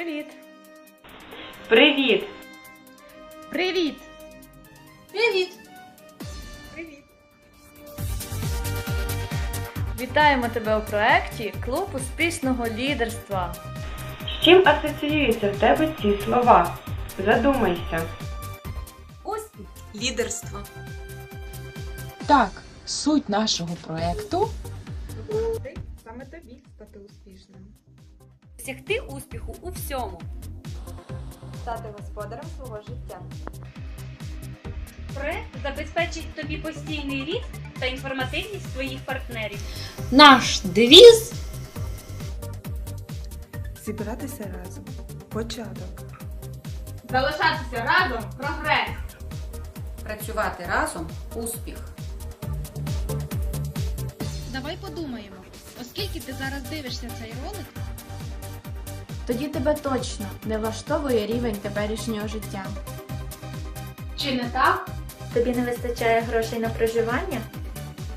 Привіт! Привіт! Привіт! Привіт! Привіт! Вітаємо тебе у проєкті Клуб успішного лідерства. З чим асоціюються в тебе ці слова? Задумайся. Успіх! Лідерство. Так, суть нашого допомогти саме тобі стати успішним. Досягти успіху у всьому. стати господарем свого життя. Проект забезпечить тобі постійний ріст та інформативність твоїх партнерів. Наш девіз Зібратися разом. Початок. Залишатися разом прогрес. Працювати разом успіх. Давай подумаємо, оскільки ти зараз дивишся цей ролик, Тоді тебе точно не влаштовує рівень теперішнього життя. Чи не так? Тобі не вистачає грошей на проживання?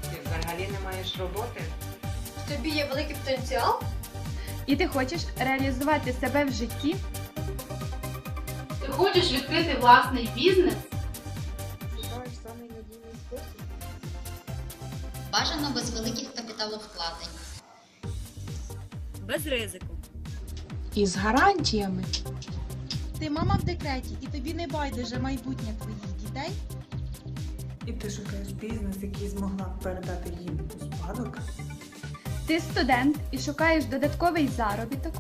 Ти взагалі не маєш роботи? в тобі є великий потенціал. і ти хочеш реалізувати себе в житті, Ти хочеш відкрити власний бізнес? Шукаєш самий надійний спосіб. Бажано без великих капіталовкладень. Без ризику. Із гарантіями. ти мама в декреті, і тобі не байдуже майбутнє твоїх дітей. І ти шукаєш бізнес, який змогла б передати їм у спадок. Ти студент і шукаєш додатковий заробіток.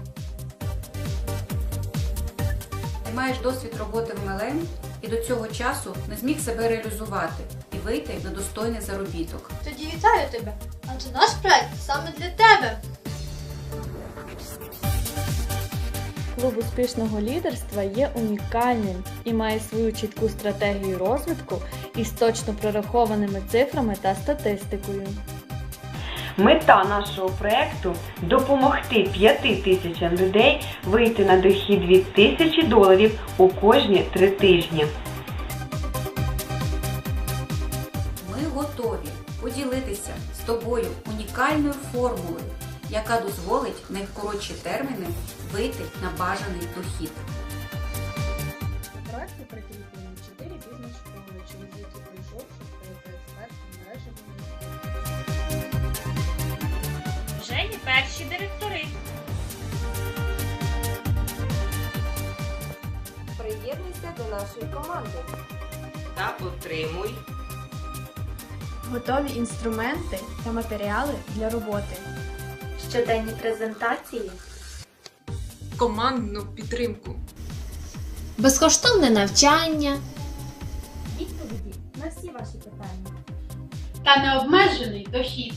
Ти маєш досвід роботи в МЛМ і до цього часу не зміг себе реалізувати і вийти на достойний заробіток. Тоді вітаю тебе. Адже наш проект саме для тебе. Клуб успішного лідерства є унікальним і має свою чітку стратегію розвитку із точно прорахованими цифрами та статистикою. Мета нашого проекту допомогти 5 тисячам людей вийти на дохід від тисячі доларів у кожні три тижні. Ми готові поділитися з тобою унікальною формулою, яка дозволить в найкоротші терміни вийти на бажаний дохід. У прикріплені 4 бізнес-школи, через які пройшовши стаєте експертом мережі Вже є перші директори. Приєднуйся до нашої команди. Та отримуй. Готові інструменти та матеріали для роботи. Щоденні презентації. Командну підтримку. Безкоштовне навчання. Відповіді на всі ваші питання. Та необмежений дохід.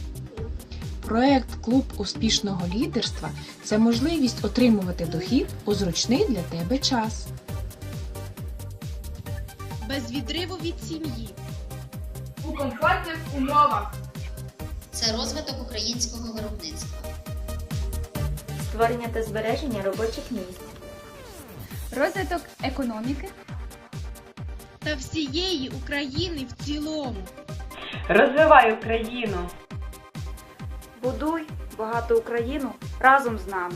Проект Клуб успішного лідерства це можливість отримувати дохід у зручний для тебе час. Без відриву від сім'ї. У комфортних умовах. Це розвиток українського виробництва. Створення та збереження робочих місць. Розвиток економіки та всієї України в цілому. Розвивай Україну! Будуй багату Україну разом з нами.